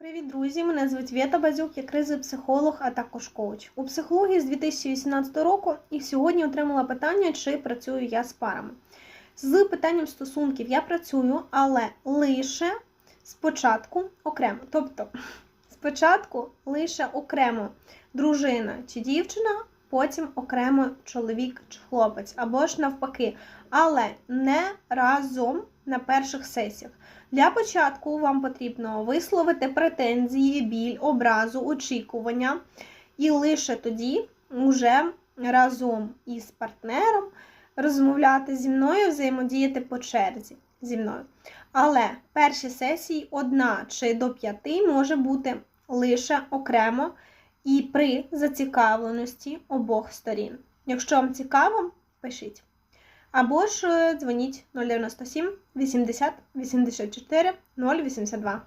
Привіт, друзі! Мене звуть Вєта Базюк, я кризовий психолог, а також коуч. У психології з 2018 року і сьогодні отримала питання, чи працюю я з парами. З питанням стосунків я працюю, але лише спочатку окремо. Тобто, спочатку лише окремо дружина чи дівчина, потім окремо чоловік чи хлопець, або ж навпаки, але не разом на перших сесіях. Для початку вам потрібно висловити претензії, біль, образу, очікування, і лише тоді вже разом із партнером розмовляти зі мною, взаємодіяти по черзі зі мною. Але перші сесії одна чи до п'яти може бути лише окремо і при зацікавленості обох сторін. Якщо вам цікаво, пишіть. Або ж е, дзвоніть 097 80 84 082.